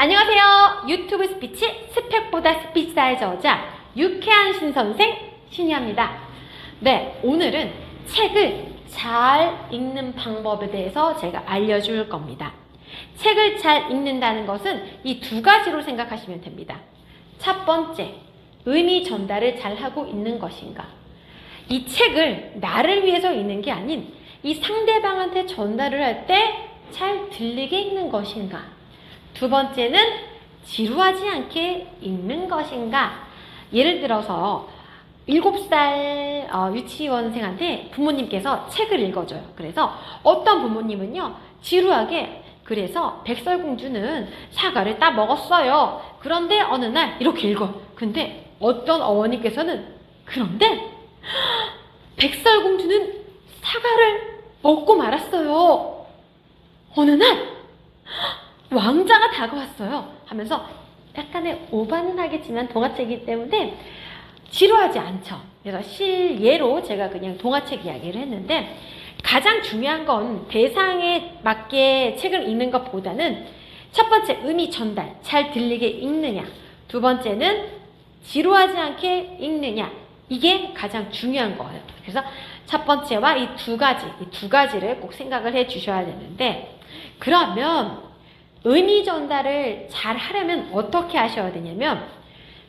안녕하세요. 유튜브 스피치 스펙보다 스피치다의 저자 유쾌한 신선생 신이합니다. 네, 오늘은 책을 잘 읽는 방법에 대해서 제가 알려줄 겁니다. 책을 잘 읽는다는 것은 이 두 가지로 생각하시면 됩니다. 첫 번째, 의미 전달을 잘 하고 있는 것인가? 이 책을 나를 위해서 읽는 게 아닌 이 상대방한테 전달을 할 때 잘 들리게 읽는 것인가? 두 번째는 지루하지 않게 읽는 것인가? 예를 들어서 7살 어, 유치원생한테 부모님께서 책을 읽어줘요. 그래서 어떤 부모님은요, 지루하게 그래서 백설공주는 사과를 따 먹었어요. 그런데 어느 날 이렇게 읽어. 근데 어떤 어머니께서는 그런데 백설공주는 사과를 먹고 말았어요. 어느 날 왕자가 다가왔어요. 하면서 약간의 오바는 하겠지만 동화책이기 때문에 지루하지 않죠. 그래서 실예로 제가 그냥 동화책 이야기를 했는데 가장 중요한 건 대상에 맞게 책을 읽는 것보다는 첫 번째 의미 전달, 잘 들리게 읽느냐. 두 번째는 지루하지 않게 읽느냐. 이게 가장 중요한 거예요. 그래서 첫 번째와 이 두 가지, 이 두 가지를 꼭 생각을 해 주셔야 되는데, 그러면 의미 전달을 잘 하려면 어떻게 하셔야 되냐면,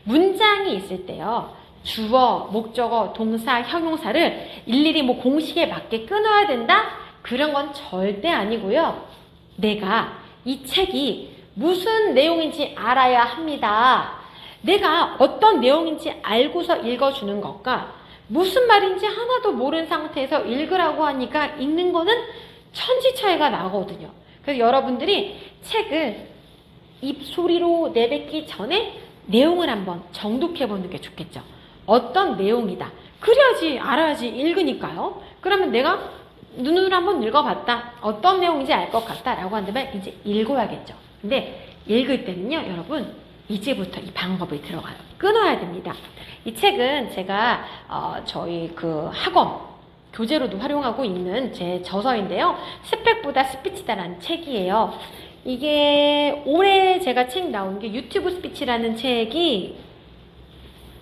문장이 있을 때요, 주어, 목적어, 동사, 형용사를 일일이 뭐 공식에 맞게 끊어야 된다? 그런 건 절대 아니고요. 내가 이 책이 무슨 내용인지 알아야 합니다. 내가 어떤 내용인지 알고서 읽어주는 것과 무슨 말인지 하나도 모르는 상태에서 읽으라고 하니까 읽는 거는 천지 차이가 나거든요. 그래서 여러분들이 책을 입소리로 내뱉기 전에 내용을 한번 정독해 보는 게 좋겠죠. 어떤 내용이다. 그래야지 알아야지 읽으니까요. 그러면 내가 눈으로 한번 읽어봤다. 어떤 내용인지 알 것 같다라고 한다면 이제 읽어야겠죠. 근데 읽을 때는요, 여러분 이제부터 이 방법이 들어가요. 끊어야 됩니다. 이 책은 제가 어, 저희 그 학원 교재로도 활용하고 있는 제 저서인데요. 스펙보다 스피치다라는 책이에요. 이게 올해 제가 책 나온 게 유튜브 스피치라는 책이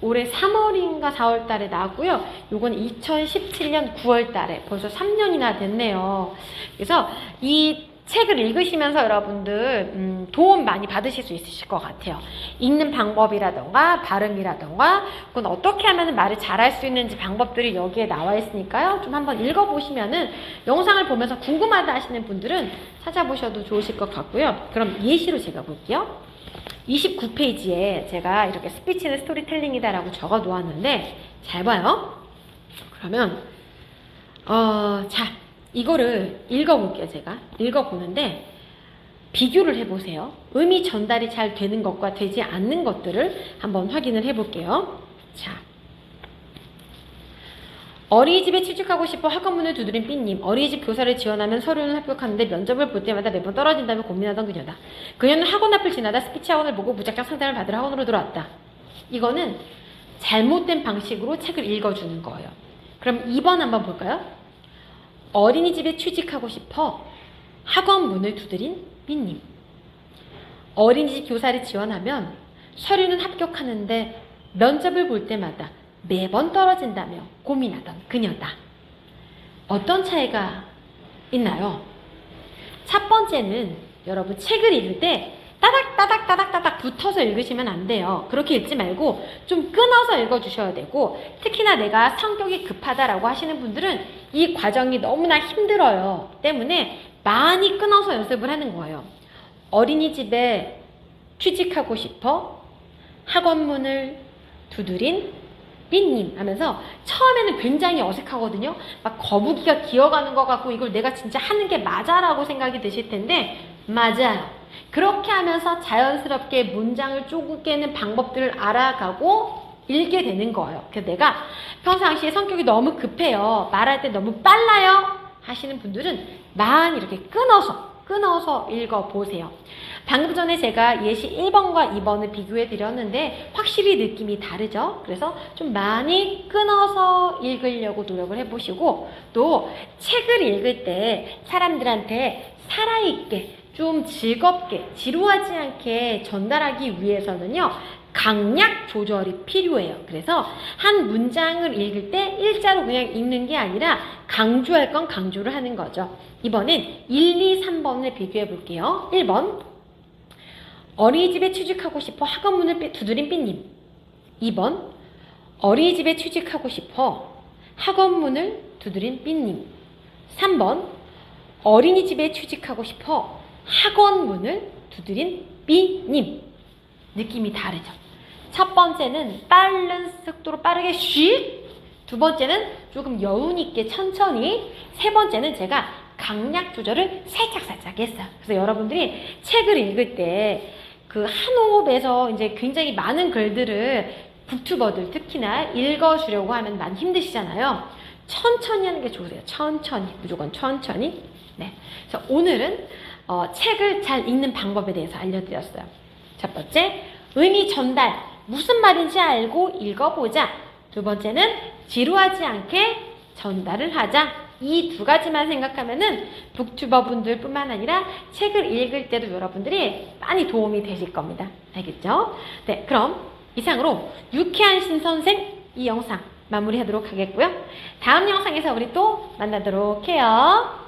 올해 3월인가 4월 달에 나왔고요. 요건 2017년 9월 달에 벌써 3년이나 됐네요. 그래서 이 책을 읽으시면서 여러분들 음, 도움 많이 받으실 수 있으실 것 같아요. 읽는 방법이라던가 발음이라던가 그건 어떻게 하면 말을 잘할 수 있는지 방법들이 여기에 나와 있으니까요. 좀 한번 읽어보시면은 영상을 보면서 궁금하다 하시는 분들은 찾아보셔도 좋으실 것 같고요. 그럼 예시로 제가 볼게요. 29페이지에 제가 이렇게 스피치는 스토리텔링이다라고 적어 놓았는데 잘 봐요. 그러면 어, 자 이거를 읽어볼게요 제가 읽어보는데 비교를 해보세요. 의미 전달이 잘 되는 것과 되지 않는 것들을 한번 확인을 해볼게요. 자. 어린이집에 취직하고 싶어 학원문을 두드린 삐님. 어린이집 교사를 지원하면 서류는 합격하는데 면접을 볼 때마다 매번 떨어진다며 고민하던 그녀다. 그녀는 학원 앞을 지나다 스피치 학원을 보고 무작정 상담을 받으러 학원으로 들어왔다. 이거는 잘못된 방식으로 책을 읽어주는 거예요. 그럼 2번 한번 볼까요? 어린이집에 취직하고 싶어 학원 문을 두드린 삐님. 어린이집 교사를 지원하면 서류는 합격하는데 면접을 볼 때마다 매번 떨어진다며 고민하던 그녀다. 어떤 차이가 있나요? 첫 번째는 여러분 책을 읽을 때 따닥 따닥 따닥 따닥 붙어서 읽으시면 안 돼요. 그렇게 읽지 말고 좀 끊어서 읽어 주셔야 되고 특히나 내가 성격이 급하다라고 하시는 분들은 이 과정이 너무나 힘들어요. 때문에 많이 끊어서 연습을 하는 거예요. 어린이집에 취직하고 싶어 학원문을 두드린 삐님 하면서 처음에는 굉장히 어색하거든요. 막 거북이가 기어가는 것 같고 이걸 내가 진짜 하는 게 맞아라고 생각이 드실 텐데 맞아요. 그렇게 하면서 자연스럽게 문장을 쪼개는 방법들을 알아가고 읽게 되는 거예요. 그래서 내가 평상시에 성격이 너무 급해요. 말할 때 너무 빨라요. 하시는 분들은 많이 이렇게 끊어서 끊어서 읽어보세요. 방금 전에 제가 예시 1번과 2번을 비교해 드렸는데 확실히 느낌이 다르죠? 그래서 좀 많이 끊어서 읽으려고 노력을 해보시고 또 책을 읽을 때 사람들한테 살아있게 좀 즐겁게, 지루하지 않게 전달하기 위해서는요, 강약 조절이 필요해요. 그래서 한 문장을 읽을 때 일자로 그냥 읽는 게 아니라 강조할 건 강조를 하는 거죠. 이번엔 1, 2, 3번을 비교해 볼게요. 1번. 어린이집에 취직하고 싶어 학원문을 삐- 두드린 삐님. 2번. 어린이집에 취직하고 싶어 학원문을 두드린 삐님. 3번. 어린이집에 취직하고 싶어 학원 문을 두드린 삐님. 느낌이 다르죠. 첫 번째는 빠른 속도로 빠르게 쉿. 두 번째는 조금 여운 있게 천천히. 세 번째는 제가 강약 조절을 살짝 살짝 했어요. 그래서 여러분들이 책을 읽을 때 그 한 호흡에서 이제 굉장히 많은 글들을 북튜버들 특히나 읽어주려고 하면 많이 힘드시잖아요. 천천히 하는 게 좋으세요. 천천히. 무조건 천천히. 네. 그래서 오늘은 어, 책을 잘 읽는 방법에 대해서 알려드렸어요. 첫 번째, 의미 전달. 무슨 말인지 알고 읽어보자. 두 번째는 지루하지 않게 전달을 하자. 이 두 가지만 생각하면은 북튜버 분들 뿐만 아니라 책을 읽을 때도 여러분들이 많이 도움이 되실 겁니다. 알겠죠? 네, 그럼 이상으로 유쾌한 신 선생 이 영상 마무리하도록 하겠고요. 다음 영상에서 우리 또 만나도록 해요.